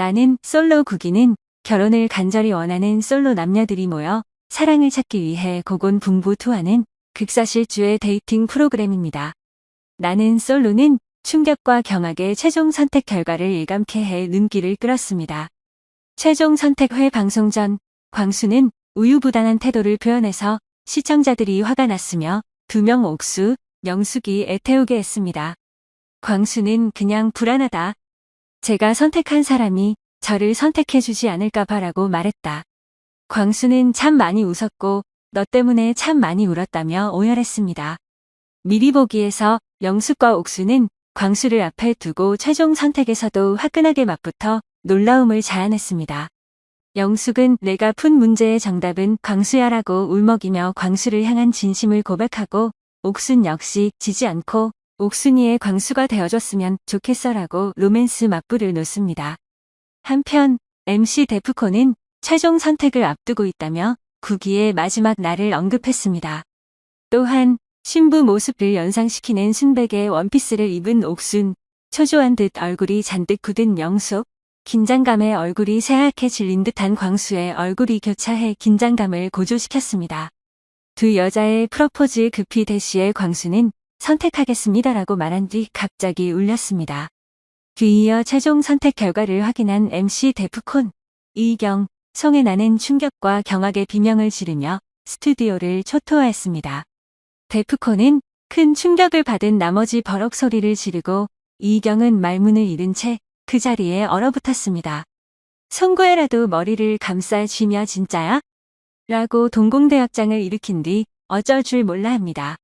나는 솔로 국기는 결혼을 간절히 원하는 솔로 남녀들이 모여 사랑을 찾기 위해 고곤붕부투하는 극사실주의 데이팅 프로그램입니다. 나는 솔로는 충격과 경악의 최종 선택 결과를 일감케 해 눈길을 끌었습니다. 최종 선택회 방송 전 광수는 우유부단한 태도를 표현해서 시청자들이 화가 났으며 두 명 옥수, 명숙이 애태우게 했습니다. 광수는 그냥 불안하다. 제가 선택한 사람이 저를 선택해주지 않을까 봐라고 말했다. 광수는 참 많이 웃었고 너 때문에 참 많이 울었다며 오열했습니다. 미리 보기에서 영숙과 옥수는 광수를 앞에 두고 최종 선택에서도 화끈하게 맞붙어 놀라움을 자아냈습니다. 영숙은 내가 푼 문제의 정답은 광수야라고 울먹이며 광수를 향한 진심을 고백하고 옥순 역시 지지 않고 옥순이의 광수가 되어줬으면 좋겠어라고 로맨스 맞불을 놓습니다. 한편 MC 데프콘은 최종 선택을 앞두고 있다며 구기의 마지막 날을 언급했습니다. 또한 신부 모습을 연상시키는 순백의 원피스를 입은 옥순, 초조한 듯 얼굴이 잔뜩 굳은 명숙, 긴장감에 얼굴이 새하얗게 질린 듯한 광수의 얼굴이 교차해 긴장감을 고조시켰습니다. 두 여자의 프로포즈 급히 대시의 광수는 선택하겠습니다라고 말한 뒤 갑자기 울렸습니다. 뒤이어 최종 선택 결과를 확인한 MC 데프콘, 이경, 송혜나는 충격과 경악의 비명을 지르며 스튜디오를 초토화했습니다. 데프콘은 큰 충격을 받은 나머지 버럭 소리를 지르고 이경은 말문을 잃은 채 그 자리에 얼어붙었습니다. 송구해라도 머리를 감싸 쥐며 진짜야? 라고 동공대역장을 일으킨 뒤 어쩔 줄 몰라 합니다.